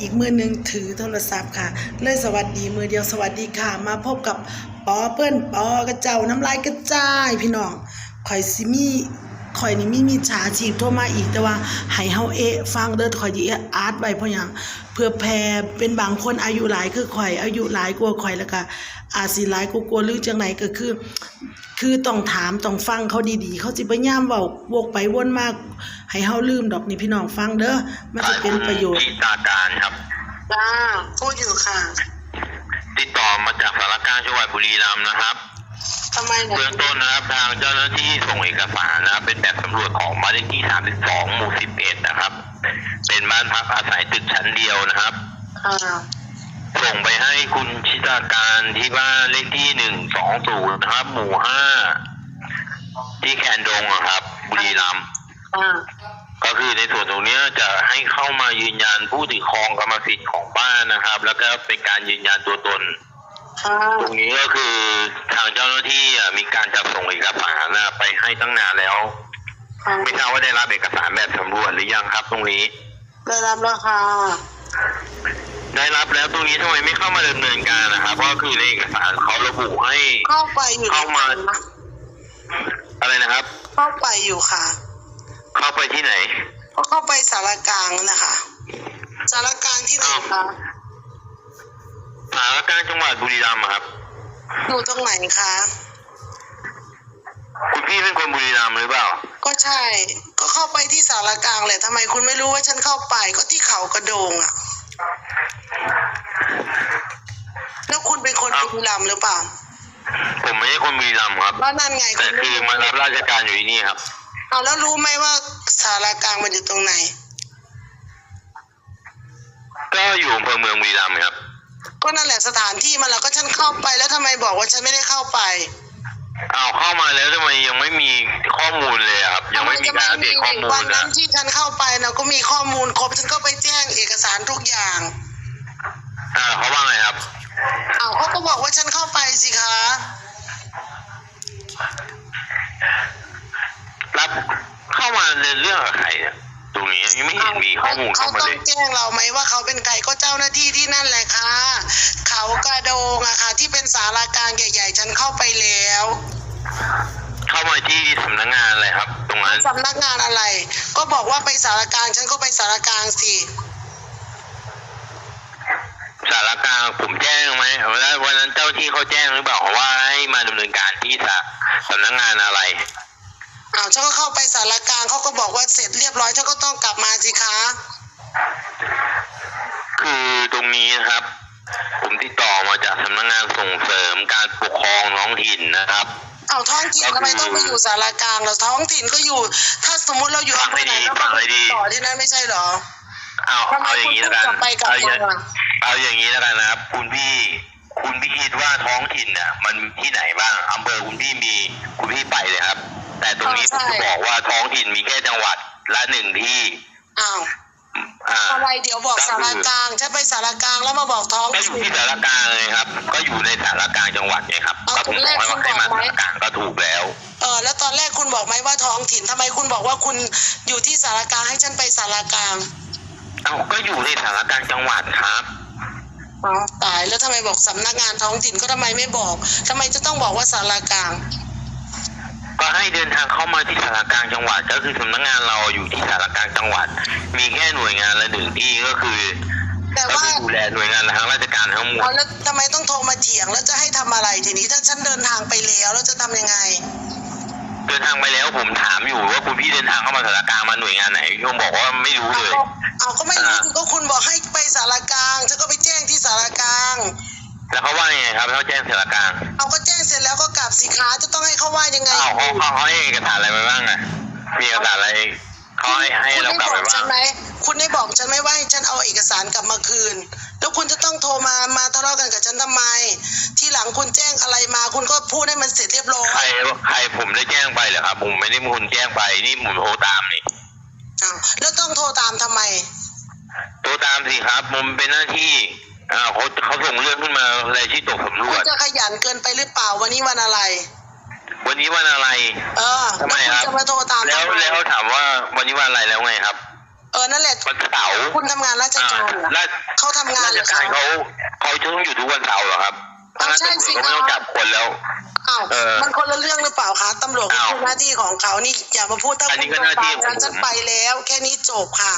อีกมือหนึ่งถือโทรศัพท์ค่ะ เลยสวัสดีมือเดียวสวัสดีค่ะ มาพบกับปอเปิ้นปอกระเจ้าน้ำลายกระจายพี่น้องข่อยซิมีข่อยนี่มีมีฉาชีพโทรมาอีกแต่ว่าให้เฮาเอะฟังเด้อข่อยสิอาร์ตไว้เพราะหยังเพื่อแพรเป็นบางคนอายุหลายคือข่อยอายุหลายกว่าข่อยแล้วก็ อาจสิหลายกว่าๆหรือจังไหนก็คือ คือต้องถามต้องฟังเขาดีๆ เขาสิพยายามเว้าวกไปวนมาก ให้เฮาลืมดอกนี่พี่น้องฟังเด้อมันจะเป็นประโยชน์ ที่ตาการครับ จ้าพูดอยู่ค่ะติดต่อมาจากสารกลารจังหวัดบุรีรัมย์นะครับ ทำไมเนี่ยเบื้องต้นนะครับทางเจ้าหน้าที่ส่งเอกสารนะครับเป็นแบบสำรวจของบ้านเลขที่ 32 หมู่ 11 นะครับ เป็นบ้านพักอาศัยตึกชั้นเดียวนะครับอ่า ส่งไปให้คุณชิตาการที่บ้านเลขที่120นะครับ หมู่5ที่แคนดงอะครับบุรีรัมย์อ่าก็คือในส่วนตรงเนี้ยจะให้เข้ามายืนยันผู้ถือครองกรรมสิทธิ์ของบ้านนะครับ แล้วก็เป็นการยืนยันตัวตน อ่าตรงนี้ก็คือทางเจ้าหน้าที่อะมีการจัดส่งเอกสารนะไปให้ตั้งนานแล้ว อ่าไม่ทราบว่าได้รับเอกสารแบบสำรวจหรือยังครับ ตรงนี้ ได้รับแล้วค่ะ ได้รับแล้วตรงนี้ทำไมไม่เข้ามาดำเนินการนะครับก็คือในเอกสารเขาระบุให้ เข้าไปอยู่เข้ามานะอะไรนะครับ เข้าไปอยู่ค่ะ เข้าไปที่ไหนก็เข้าไปสารกลางนะคะสารกลางที่ไหนคะสารกลารจังหวัดบุรีรัมย์อะครับ อยู่ตรงไหนคะคุณพี่เป็นคนบุรีรัมย์หรือเปล่า ก็ใช่ ก็เข้าไปที่สารกลางแหละทำไมคุณไม่รู้ว่าฉันเข้าไปก็ที่เขากระโดงอะแล้วคุณ เป็นคนอ้าวบุรีรัมย์หรือเปล่า ผมไม่ใช่คนบุรีรัมย์ครับแล้วนั่นไงแต่ณคือมารับราชการอยู่ที่นี่ครับ เอาแล้วรู้ไหมว่าสารกลางมันอยู่ตรงไหน ก็อยู่อำเภอเมืองบุรีรัมย์ครับ ก็นั่นแหละสถานที่มันแล้วก็ฉันเข้าไปแล้วทำไมบอกว่าฉันไม่ได้เข้าไปอ้าวเข้ามาแล้วทำไมยังไม่มีข้อมูลเลยอะครับ ยังไม่มีการอัปเดตข้อมูวัลนนะนั้นที่ฉันเข้าไปนะก็มีข้อมูลครบฉันก็ไปแจ้งเอกสารทุกอย่าง อ่าเขาว่าไงครับ อ้าวเขาก็บอกว่าฉันเข้าไปสิคะ รับเข้ามาในเรื่องกับใครเนี่ยตรงนี้ยังไม่เห็นมีข้อมูลเขาเข้ามาต้อเลงย แจ้งเราไหมว่าเขาเป็นใครก็เจ้าหน้าที่ที่นั่นแหละค่ะ เขากระโดงอะค่ะ ที่เป็นสารากลางใหญ่ ๆ ฉันเข้าไปแล้วเข้ามาที่สำนักงานอะไรครับ ตรงนั้นสำนักงานอะไร ก็บอกว่าไปสารกลางฉันก็ไปสารกลางสิ สารกลางผมแจ้งไหมแล้ววันนั้นเจ้าที่เขาแจ้งหรือเปล่าว่าให้มาดำเนินการที่สาสำนักงานอะไรอ้าวฉันก็เข้าไปสารกลางเขาก็บอกว่าเสร็จเรียบร้อยฉันก็ต้องกลับมาสิคะคือตรงนี้นะครับ ผมติดต่อมาจากสำนักงานส่งเสริมการปกครองท้องถิ่นนะครับเอาท้องถิ่นทำไมต้องไปอยู่สารกลางเราท้องถิ่นก็อยู่ ถ้าสมมุติเราอยู่อำเภอไหนเราก็ไปติดต่อที่นั่นไม่ใช่เหรอเอาทำไมเอาอย่างนี้แล้วกันคุณพูดกลับไปกลับเอาอย่างมา เอาอย่างนี้แล้วกันนะครับ คุณพี่ คุณพี่คิดว่าท้องถิ่นน่ะมันที่ไหนบ้างอำเภอคุณพี่มีคุณพี่ไปเลยครับ แต่ตรงนี้ผมจะบอกว่าท้องถิ่นมีแค่จังหวัดละหนึ่งที่อ้าวอ่าอะไรเดี๋ยวบอกสารกลางฉันไปสารกลางแล้วมาบอกท้องก็อยู่ถิ่นที่สารกลางเลยครับ ก็อยู่ในสารกลางจังหวัดไงครับเอาก็ผมบอกให้ว่าให้มาตอนแรกคุณบอกไหมสารกลางก็ถูกแล้วเออแล้วตอนแรกคุณบอกไหมว่าท้องถิ่นทำไมคุณบอกว่าคุณอยู่ที่สารกลางให้ฉันไปสารกลางเอ้าก็อยู่ในสารกลางจังหวัดครับ อ๋อตายแล้วทำไมบอกสำนักงานท้องถิ่นก็ทำไมไม่บอกทำไมจะต้องบอกว่าสารกลาง ก็ให้เดินทางเข้ามาที่สารกลางจังหวัด ก็คือสำนักงานเราอยู่ที่สารกลางจังหวัด มีแค่หน่วยงานละหนึ่งที่ก็คือแต่ก็ว่าคือดูแลหน่วยงานทางราชการทั้งหมด เอาแล้วทำไมต้องโทรมาเถียงแล้วจะให้ทำอะไรทีนี้ถ้าฉันเดินทางไปแล้วแล้วจะทำยังไง เดินทางไปแล้วผมถามอยู่ว่าคุณพี่เดินทางเข้ามาสารกลางมาหน่วยงานไหนพี่ผมบอกว่าไม่รู้เอาเลยก็ เอาก็ไม่รู้อ่าสิก็คุณบอกให้ไปสารกลางฉันก็ไปแจ้งที่สารกลาง แล้วเขาว่ายังไงครับเขาแจ้งสารกลางเอาก็แจ้งเสร็จแล้วก็กลับสิคะจะต้องให้เขาว่ายังไงอ้าวเขาเขาเขาให้เอกสารอะไรไปบ้างอะมีเอกสารอะไรเขาให้ให้คุณเราได้กลับบไปอกบ้าฉังนไหมคุณได้บอกฉันไหมว่าให้ฉันเอาเอกสารกลับมาคืน แล้วคุณจะต้องโทรมามาทะเลาะกันกับฉันทำไม ที่หลังคุณแจ้งอะไรมา คุณก็พูดให้มันเสร็จเรียบร้อใครยใครผมได้แจ้งไปเหรอครับผมไม่ได้เป็นคนแจ้งไปนี่ผมโทรตามนี่ อ้าวแล้วต้องโทรตามทำไม โทรตามสิครับผมเป็นหน้าที่อ่าเขาเขาส่งเรื่องขึ้นมารายชื่อตกสำรคุวณจจะขยันเกินไปหรือเปล่าวันนี้วันอะไร วันนี้วันอะไร เออทำไมแล้วคคุรับณจะมาโทรตามแล้วทำไมแล้วถามว่าวันนี้วันอะไรแล้วไงครับเออนั่นแหละวันเสาร์คุณทำงานราชอ่าการเหรอราชเขาทำงานราเหชรอการคะ เขาเขาจะต้องอยู่ทุกวันเสาร์เหรอครับอ้าวถ้าใช่งั้นสิตำรวจก็ไม่ต้องคะจับคนแล้ว อ้าวเออ มันคนละเรื่องหรือเปล่าคะตำรวจก็อ้าวคือหน้าที่ของเขานี่อย่ามาพูดถ้าอันนี้คุณก็หน้าที่ของฉันผม ฉันไปแล้ว แค่นี้จบค่ะ